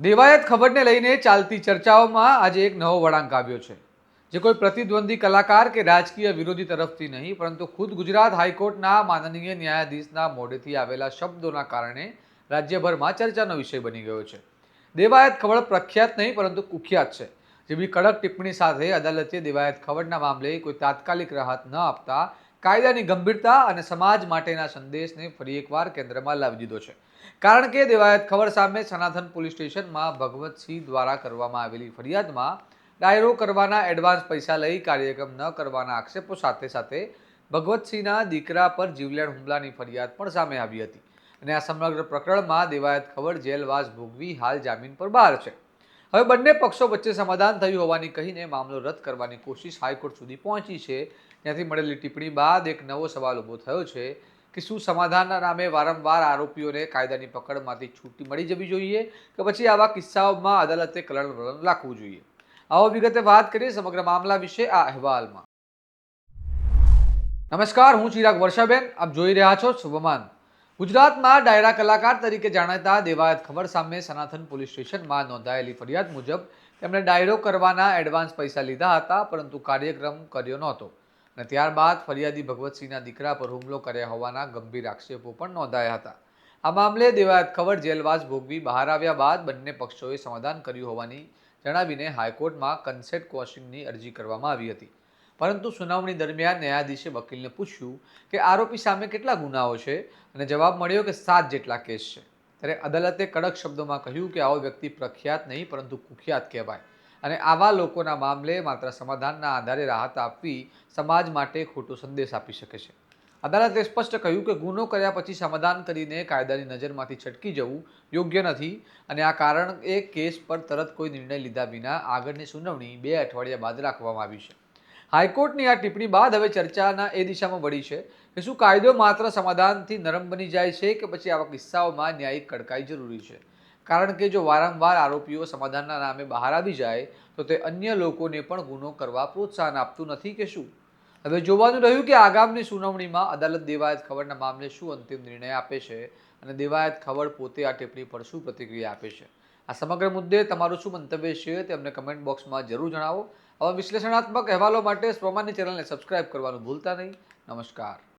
દેવાયત ખબરને લઈને ચાલતી ચર્ચાઓમાં આજે એક નવો વળાંક આવ્યો છે. જે કોઈ પ્રતિદ્વંદી કલાકાર કે રાજકીય વિરોધી તરફથી નહીં, પરંતુ ખુદ ગુજરાત હાઈકોર્ટના માનનીય ન્યાયાધીશના મોઢેથી આવેલા શબ્દોના કારણે રાજ્યભરમાં ચર્ચાનો વિષય બની ગયો છે. દેવાયત ખબર પ્રખ્યાત નહીં, પરંતુ કુખ્યાત છે. જેવી કડક ટિપ્પણી સાથે અદાલતે દેવાયત ખબરના મામલે કોઈ તાત્કાલિક રાહત ન આપતા કાયદાની ગંભીરતા અને સમાજ માટેના સંદેશને ફરી એકવાર કેન્દ્રમાં લાવી દીધો છે. કારણ કે દેવાયત ખબર સામે સનાતન પોલીસ સ્ટેશનમાં ભગવતસિંહ દ્વારા કરવામાં આવેલી ફરિયાદમાં ડાયરો કરવાના એડવાન્સ પૈસા લઈ કાર્યક્રમ ન કરવાના આક્ષેપો સાથે સાથે ભગવતસિંહના દીકરા પર જીવલેણ હુમલાની ફરિયાદ પણ સામે આવી હતી. અને આ સમગ્ર પ્રકરણમાં દેવાયત ખબર જેલવાસ ભોગવી હાલ જામીન પર બહાર છે. હવે બંને પક્ષો વચ્ચે સમાધાન થયું હોવાની કહીને મામલો રદ કરવાની કોશિશ હાઈકોર્ટ સુધી પહોંચી છે. ત્યાંથી મળેલી ટિપ્પણી બાદ એક નવો સવાલ ઊભો થયો છે કે શું સમાધાનના નામે વારંવાર આરોપીઓને કાયદાની પકડમાંથી છૂટી મળી જવી જોઈએ કે પછી આવા કિસ્સાઓમાં અદાલતે કલણ વલણ રાખવું જોઈએ? આવો વિગતે વાત કરીએ સમગ્ર મામલા વિશે આ અહેવાલમાં. નમસ્કાર, હું ચિરાગ વર્ષાબેન. આપ જોઈ રહ્યા છો શુભમાન. ગુજરાતમાં ડાયરા કલાકાર તરીકે જાણીતા દેવાયત ખબર સામે સનાતન પોલીસ સ્ટેશનમાં નોંધાયેલી ફરિયાદ મુજબ તેમણે ડાયરો કરવાના એડવાન્સ પૈસા લીધા હતા, પરંતુ કાર્યક્રમ કર્યો નહોતો. અને ત્યારબાદ ફરિયાદી ભગવતસિંહના દીકરા પર હુમલો કર્યા હોવાના ગંભીર આક્ષેપો પણ નોંધાયા હતા. આ મામલે દેવાયત ખબર જેલવાસ ભોગવી બહાર આવ્યા બાદ બંને પક્ષોએ સમાધાન કર્યું હોવાની જણાવીને હાઈકોર્ટમાં કન્સેટ ક્વોશિંગની અરજી કરવામાં આવી હતી. પરંતુ સુનાવણી દરમિયાન ન્યાયાધીશે વકીલને પૂછ્યું કે આરોપી સામે કેટલા ગુનાઓ છે અને જવાબ મળ્યો કે સાત જેટલા કેસ છે. ત્યારે અદાલતે કડક શબ્દોમાં કહ્યું કે આવો વ્યક્તિ પ્રખ્યાત નહીં, પરંતુ કુખ્યાત કહેવાય અને આવા લોકોના મામલે માત્ર સમાધાનના આધારે રાહત આપવી સમાજ માટે ખોટો સંદેશ આપી શકે છે. અદાલતે સ્પષ્ટ કહ્યું કે ગુનો કર્યા પછી સમાધાન કરીને કાયદાની નજરમાંથી છટકી જવું યોગ્ય નથી અને આ કારણ એ કેસ પર તરત કોઈ નિર્ણય લીધા વિના આગળની સુનાવણી બે અઠવાડિયા બાદ રાખવામાં આવી છે. હાઈકોર્ટની આ ટિપ્પણી બાદ હવે ચર્ચાના એ દિશામાં વળી છે કે શું કાયદો માત્ર સમાધાનથી નરમ બની જાય છે કે પછી આવા કિસ્સાઓમાં ન્યાયિક કડકાઈ જરૂરી છે? કારણ કે જો વારંવાર આરોપીઓ સમાધાનના નામે બહાર આવી જાય, તો તે અન્ય લોકોને પણ ગુનો કરવા પ્રોત્સાહન આપતું નથી કે શું? હવે જોવાનું રહ્યું કે આગામની સુનાવણીમાં અદાલત દેવાયત ખબરના મામલે શું અંતિમ નિર્ણય આપે છે અને દેવાયત ખબર પોતે આ ટિપ્પણી પર શું પ્રતિક્રિયા આપે છે? આ સમગ્ર મુદ્દે તમારું શું મંતવ્ય છે તે અમને કમેન્ટ બોક્સમાં જરૂર જણાવો. આવા વિશ્લેષણાત્મક અહેવાલો માટે સ્વમાની ચેનલને સબસ્ક્રાઇબ કરવાનું ભૂલતા નહીં. નમસ્કાર.